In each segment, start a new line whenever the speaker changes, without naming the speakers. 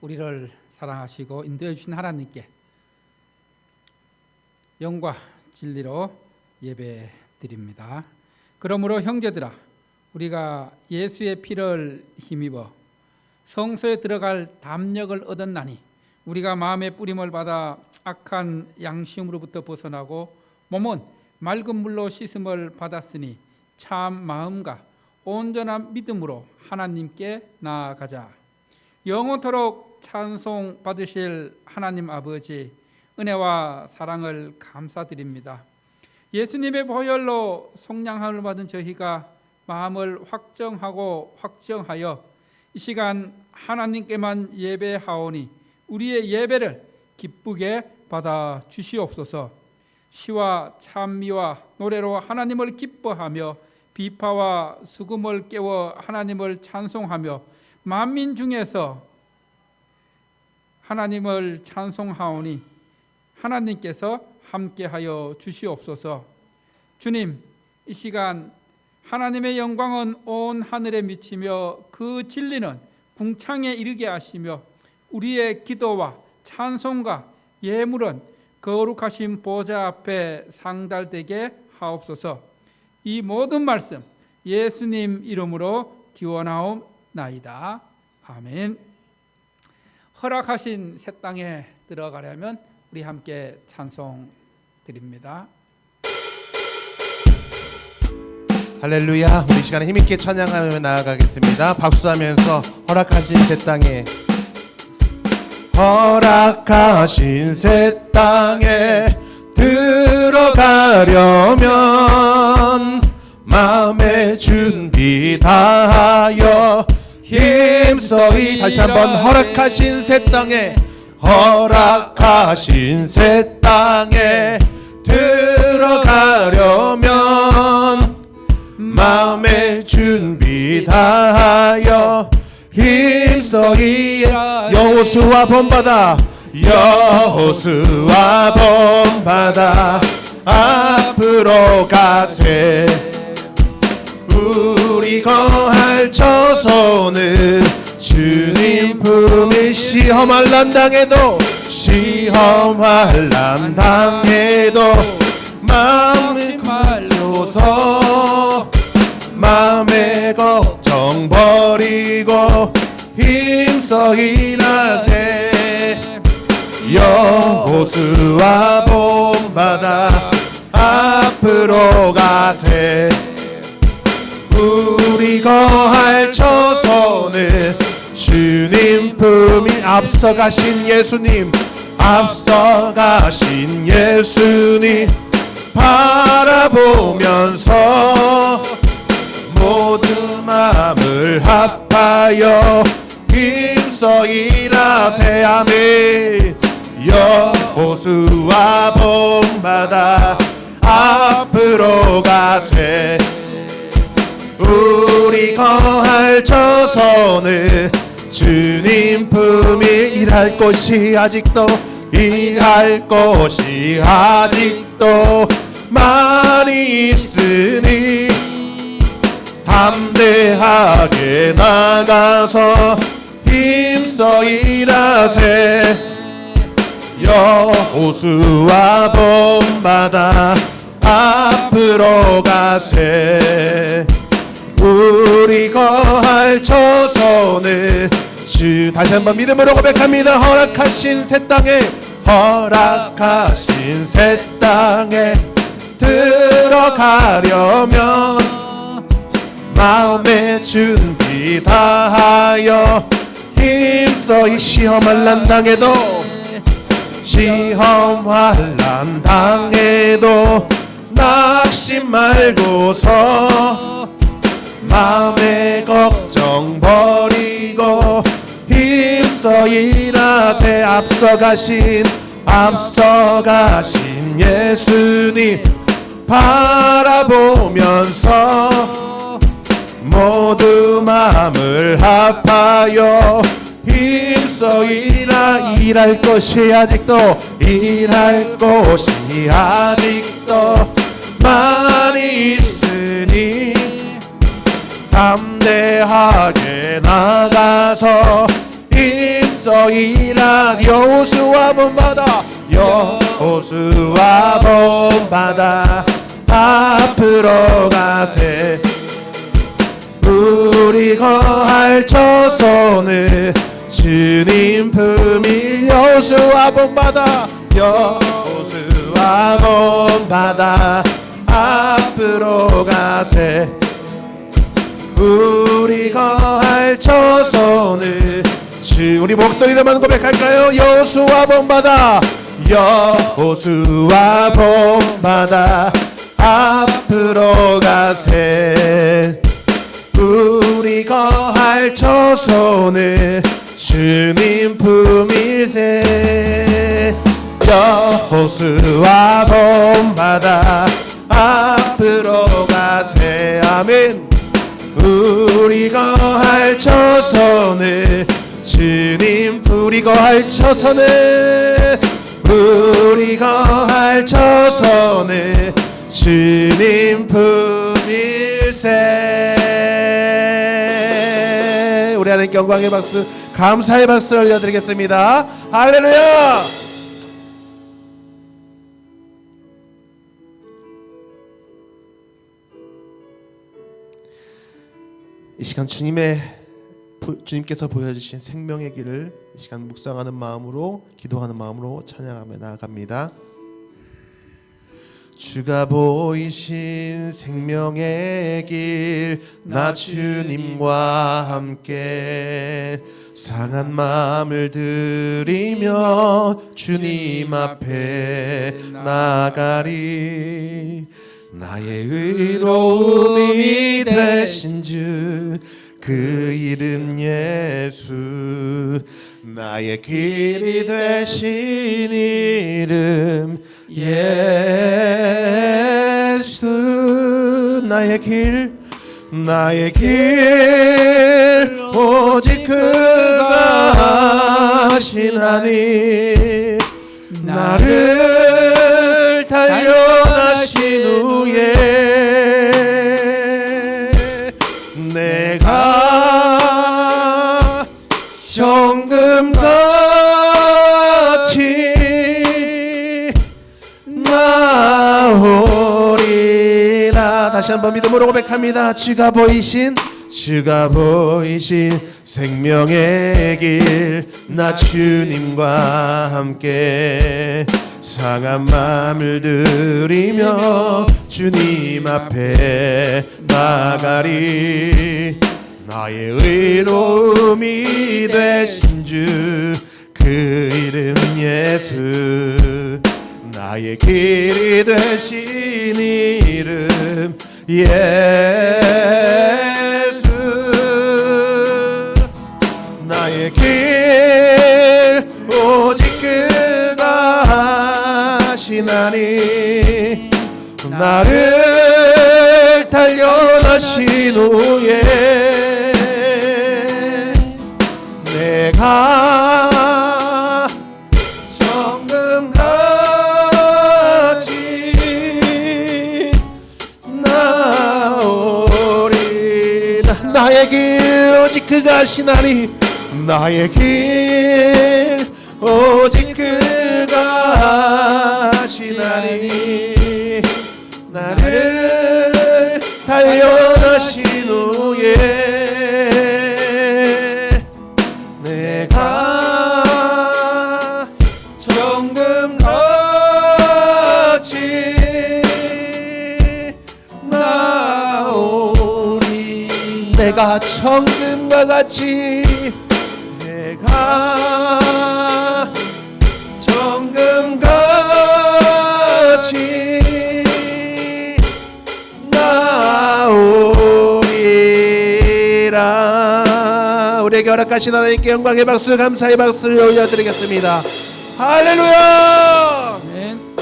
우리를 사랑하시고 인도해 주신 하나님께 영과 진리로 예배 드립니다. 그러므로 형제들아 우리가 예수의 피를 힘입어 성소에 들어갈 담력을 얻었나니 우리가 마음의 뿌림을 받아 악한 양심으로부터 벗어나고 몸은 맑은 물로 씻음을 받았으니 참 마음과 온전한 믿음으로 하나님께 나아가자. 영원토록 찬송 받으실 하나님 아버지 은혜와 사랑을 감사드립니다. 예수님의 보혈로 속량함을 받은 저희가 마음을 확정하고 확정하여 이 시간 하나님께만 예배하오니 우리의 예배를 기쁘게 받아 주시옵소서. 시와 찬미와 노래로 하나님을 기뻐하며 비파와 수금을 깨워 하나님을 찬송하며 만민 중에서 하나님을 찬송하오니 하나님께서 함께하여 주시옵소서. 주님, 이 시간 하나님의 영광은 온 하늘에 미치며 그 진리는 궁창에 이르게 하시며 우리의 기도와 찬송과 예물은 거룩하신 보좌 앞에 상달되게 하옵소서. 이 모든 말씀 예수님 이름으로 기원하옵나이다. 아멘. 허락하신 새 땅에 들어가려면 우리 함께 찬송 드립니다.
할렐루야. 우리 시간에 힘있게 찬양하며 나아가겠습니다. 박수하면서 허락하신 새 땅에 허락하신 새 땅에 들어가려면 마음의 준비 다하여 힘써이 다시 한번 허락하신 새 땅에 허락하신 새 땅에 들어가려면 마음의 준비 다하여 힘써이 여호수와 본받아 여호수와 본받아 앞으로 가세 우리 거할 저 손은 주님 품이 시험할 난 당해도 시험할 난 당해도 마음이 말로서 마음의 걱정 버리고 힘써 일하세. 여호수와 본받아 앞으로 가세 저손은 주님 품이 앞서가신 예수님 앞서가신 예수님 바라보면서 모든 마음을 합하여 힘써 일하세. 아멘. 여호수와 본받아 앞으로 가세 우리 거할 저손은 주님 품이 일할 곳이 아직도 일할 곳이 아직도 많이 있으니 담대하게 나가서 힘써 일하세. 여호수와 본받아 앞으로 가세 우리 거할 저손은 주. 다시 한번 믿음으로 고백합니다. 허락하신 새 땅에 허락하신 새 땅에 들어가려면 마음의 준비 다하여 힘써 이 시험할 난 당해도 시험할 난 당해도 낙심 말고서 마음의 걱정 버리고 힘써 일하세 앞서가신 앞서가신 예수님 바라보면서 모두 마음을 합하여 힘써 일하 일할 것이 아직도 일할 것이 아직도 많이 담대하게 나가서 있어이라 여호수아 본받아 여호수아 본받아 앞으로 가세. 우리 거할 처소는 주님 품일 여호수아 본받아 여호수아 본받아 앞으로 가세 우리 거할 처소는 주 우리 목소리로만 고백할까요? 여호수아 본받아 여호수아 본받아 앞으로 가세. 우리 거할 처소는 주님 품일세. 여호수아 본받아 앞으로 가세. 아멘 우리 거할 처소는 주님 우리 거할 처소는 우리 거할 처소는 주님 품일세. 우리 하나님께 영광의 박수 감사의 박수 올려드리겠습니다. 할렐루야 이 시간 주님의 부- 주님께서 보여주신 생명의 길을 이 시간 묵상하는 마음으로 기도하는 마음으로 찬양하며 나아갑니다. 주가 보이신 생명의 길 나 주님과 함께 상한 마음을 들이며 주님 앞에 나가리 나의 의로움이 되신 주 그 이름 예수. 나의 길이 되신 이름 예수. 나의 길 나의 길 오직 그가 하시나니. 나를 달려가신 후에 내가 정금같이 나오리라. 다시 한번 믿음으로 고백합니다. 주가 보이신 주가 보이신 생명의 길 나 주님과 함께 상한 마음을 들이며 주님 앞에 나가리. 나의 의로움이 되신 주 그 이름 예수. 나의 길이 되신 이름 예수. 나의 길 하시나니 나를 달려나신 후에 내가 나, 나의 길 오직 그가 하시나니 나의 길 오직 우리에게 허락하신 하나님께 영광의 박수 감사의 박수를 올려드리겠습니다 할렐루야
아멘.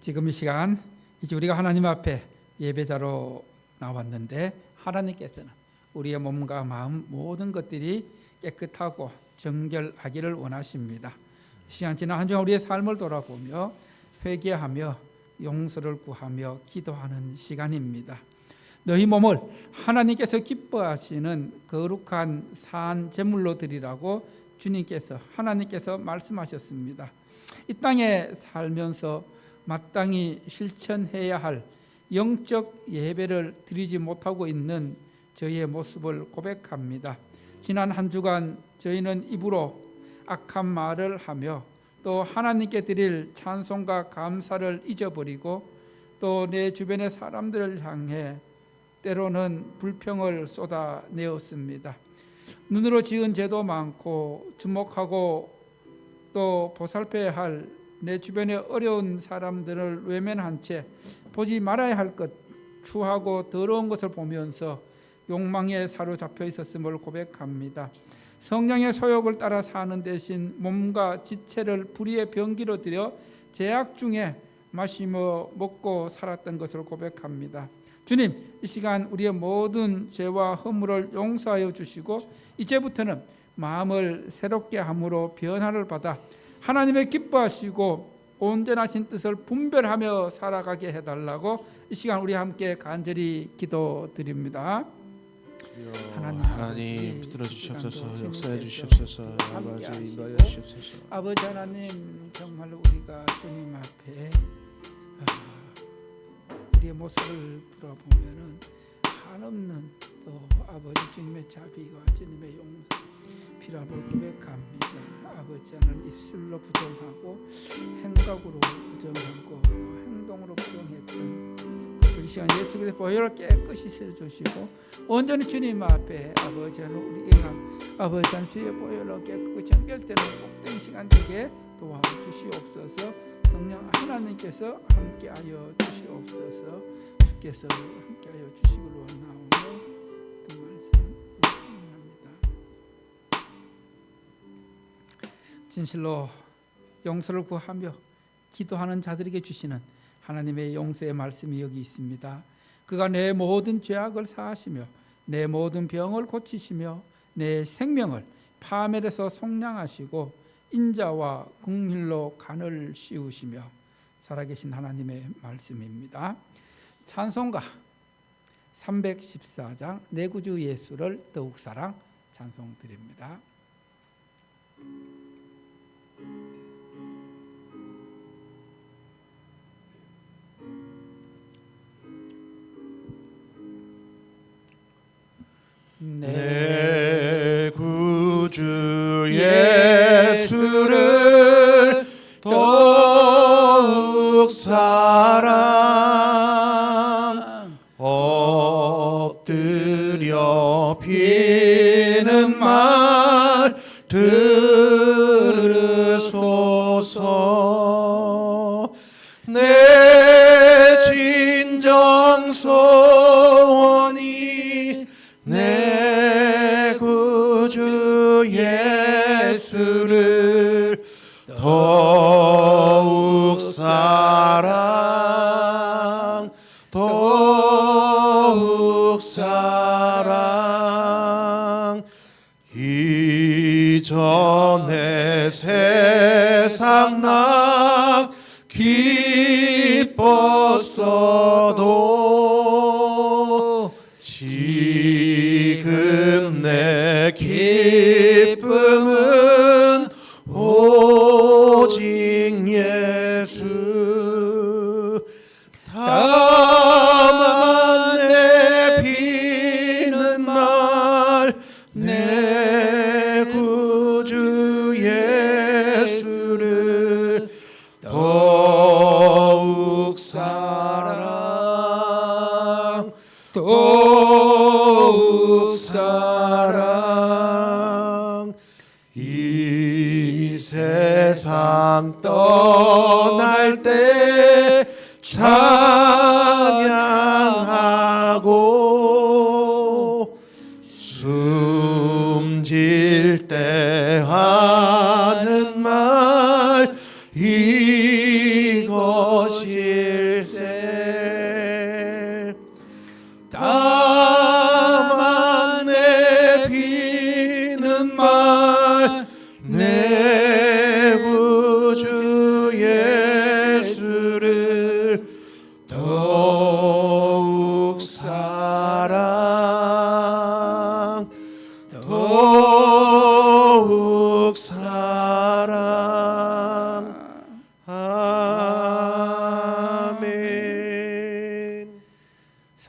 지금 이 시간 이제 우리가 하나님 앞에 예배자로 나왔는데 하나님께서는 우리의 몸과 마음 모든 것들이 깨끗하고 정결하기를 원하십니다. 시간 지난 한 주간 우리의 삶을 돌아보며 회개하며 용서를 구하며 기도하는 시간입니다. 너희 몸을 하나님께서 기뻐하시는 거룩한 산 제물로 드리라고 주님께서 하나님께서 말씀하셨습니다. 이 땅에 살면서 마땅히 실천해야 할 영적 예배를 드리지 못하고 있는 저희의 모습을 고백합니다. 지난 한 주간 저희는 입으로 악한 말을 하며 또 하나님께 드릴 찬송과 감사를 잊어버리고 또 내 주변의 사람들을 향해 때로는 불평을 쏟아내었습니다. 눈으로 지은 죄도 많고 주목하고 또 보살펴야 할 내 주변의 어려운 사람들을 외면한 채 보지 말아야 할 것, 추하고 더러운 것을 보면서 욕망에 사로잡혀 있었음을 고백합니다. 성령의 소욕을 따라 사는 대신 몸과 지체를 불의의 병기로 들여 제약 중에 마시며 먹고 살았던 것을 고백합니다. 주님, 이 시간 우리의 모든 죄와 허물을 용서하여 주시고 이제부터는 마음을 새롭게 함으로 변화를 받아 하나님의 기뻐하시고 온전하신 뜻을 분별하며 살아가게 해달라고 이 시간 우리 함께 간절히 기도드립니다. 하나님,
하나님 붙들어 주시옵소서 역사해 주시옵소서 아버지 인도하여 주시옵소서
아버지 하나님 정말로 우리가 주님 앞에 아, 우리의 모습을 돌아보면은 한없는 또 아버지 주님의 자비와 주님의 용서 필요함을 고백합니다. 아버지 하나님 입술로 부정하고 행각으로 부정하고 행동으로 부정했던 그 시간 예수 그리스도 보혈을 깨끗이 씻어주시고 온전히 주님 앞에 아버지 하나님 우리가 아버지 하나님 주의 보혈로 깨끗이 정결되는 복된 시간 되게 도와주시옵소서 성령 하나님께서 함께하여 주시옵소서 주께서 함께하여 주시기를 원하오며 그 말씀 합니다 진실로 용서를 구하며 기도하는 자들에게 주시는 하나님의 용서의 말씀이 여기 있습니다. 그가 내 모든 죄악을 사하시며 내 모든 병을 고치시며 내 생명을 파멸에서 속량하시고 인자와 긍휼로 간을 씌우시며 살아계신 하나님의 말씀입니다. 찬송가 314장 내 구주 예수를 더욱 사랑 찬송 드립니다.
내 엎드려 비는 말 들 전에 세상 나 기뻤어도 지금 내 기쁨은 오직 예수. 다만 내 비는 말내 숨질 때. 하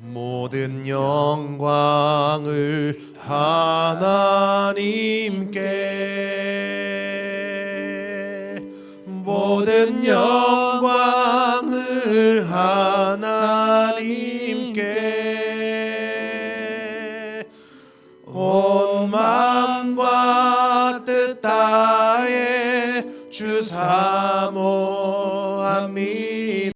모든 영광을 하나님께. 모든 영광을 하나님께. 온 마음과 뜻 다해 주 사모합니다